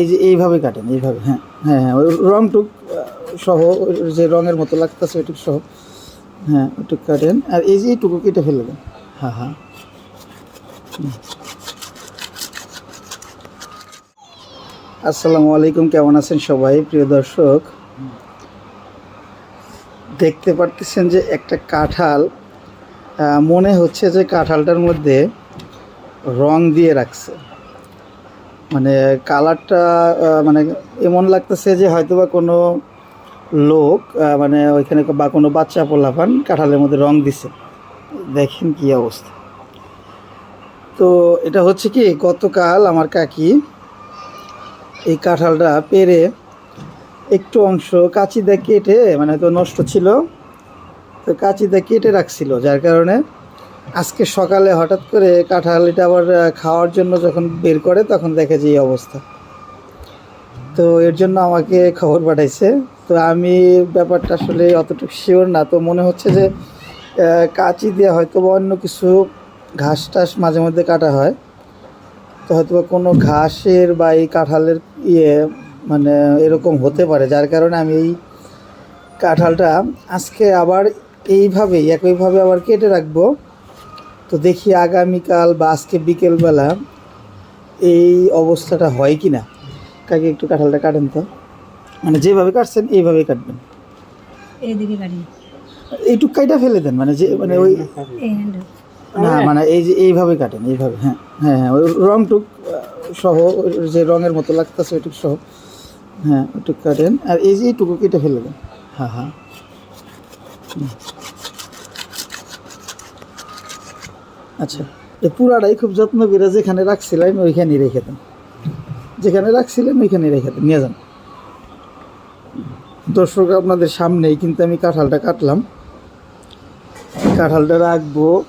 এই যে এইভাবে কাটেন, এইভাবে হ্যাঁ হ্যাঁ হ্যাঁ ওই রংটুক সহ যে রঙের মতো লাগতেছে, ওইটুক সহ হ্যাঁ ওইটুক কাটেন। আর এই যে এইটুকু কেটে ফেলে দেন। হ্যাঁ হ্যাঁ আসসালামু আলাইকুম, কেমন আছেন সবাই? প্রিয় দর্শক, দেখতে পারতেছেন যে একটা কাঁঠাল মনে হচ্ছে যে কাঁঠালটার মধ্যে রং দিয়ে রাখছে। মানে কালারটা মানে এমন লাগতেছে যে হয়তো বা কোনো লোক মানে ওইখানে বা কোনো বাচ্চা পোলাপান কাঁঠালের মধ্যে রং দিছে। দেখেন কি অবস্থা। তো এটা হচ্ছে কি, গতকাল আমার কাকি এই কাঁঠালটা পেরে একটু অংশ কাঁচি দিয়ে কেটে মানে তো নষ্ট ছিল, তো কাঁচি দিয়ে কেটে রাখছিল, যার কারণে আজকে সকালে হঠাৎ করে কাঁঠাল এটা আবার খাওয়ার জন্য যখন বের করে, তখন দেখে যে এই অবস্থা। তো এর জন্য আমাকে খবর পাঠাইছে। তো আমি ব্যাপারটা আসলে অতটুকু শিওর না। তো মনে হচ্ছে যে কাঁচি দিয়ে হয়তো বা অন্য কিছু ঘাস টাস মাঝে মধ্যে কাটা হয়। তো হয়তো বা কোনো ঘাসের বা এই কাঁঠালের ইয়ে মানে এরকম হতে পারে। যার কারণে আমি এই কাঁঠালটা আজকে আবার এইভাবেই, একইভাবে আবার কেটে রাখব। তো দেখি আগামীকাল বা আজকে বিকেলবেলা এই অবস্থাটা হয় কি না কাকে একটু কাঁঠালটা কাটেন তো। মানে যেভাবে কাটছেন এইভাবেই কাটবেন। এইদিকে এইটুক কাইটা ফেলে দেন মানে যে মানে ওই না মানে এই যে এইভাবে কাটেন এইভাবে হ্যাঁ হ্যাঁ হ্যাঁ ওই রংটুক সহ ওই যে রঙের মতো লাগতেছে ওইটুক সহ হ্যাঁ ওইটুক কাটেন। আর এই যে এইটুকু কেটে ফেলে দেন। হ্যাঁ হ্যাঁ হুম। আচ্ছা এই পুরাটাই খুব যত্ন করে যেখানে রাখছিলেন ওইখানেই রেখে দেন। যেখানে রাখছিলেন ওইখানেই রেখে দেন। নিয়ে যান। দর্শক, আপনাদের সামনেই কিন্তু আমি কাঁঠালটা কাটলাম। কাঁঠালটা রাখব।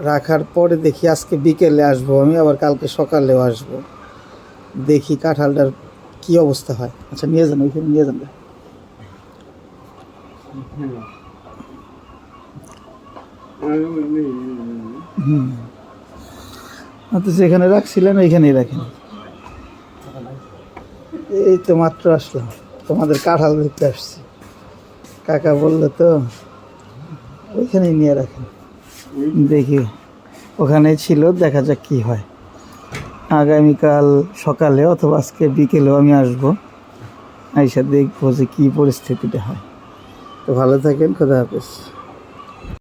রাখার পরে দেখি আজকে বিকেলে আসব আমি, আবার কালকে সকালেও আসব। দেখি কাঁঠালটার কি অবস্থা হয়। আচ্ছা নিয়ে যান, ওইখানে নিয়ে যান। তো যেখানে রাখছিলেন, ওইখানেই রাখেন। এই তো মাত্র আসলাম। তোমাদের কাঁঠাল দেখতে আসছি। কাকা বলল তো, ওইখানেই নিয়ে রাখেন। দেখি ওখানেই ছিল, দেখা যাক কি হয়। আগামীকাল সকালে অথবা আজকে বিকেলেও আমি আসব। আইসা দেখব যে কী পরিস্থিতিটা হয়। তো ভালো থাকেন, খোদা হাফেজ।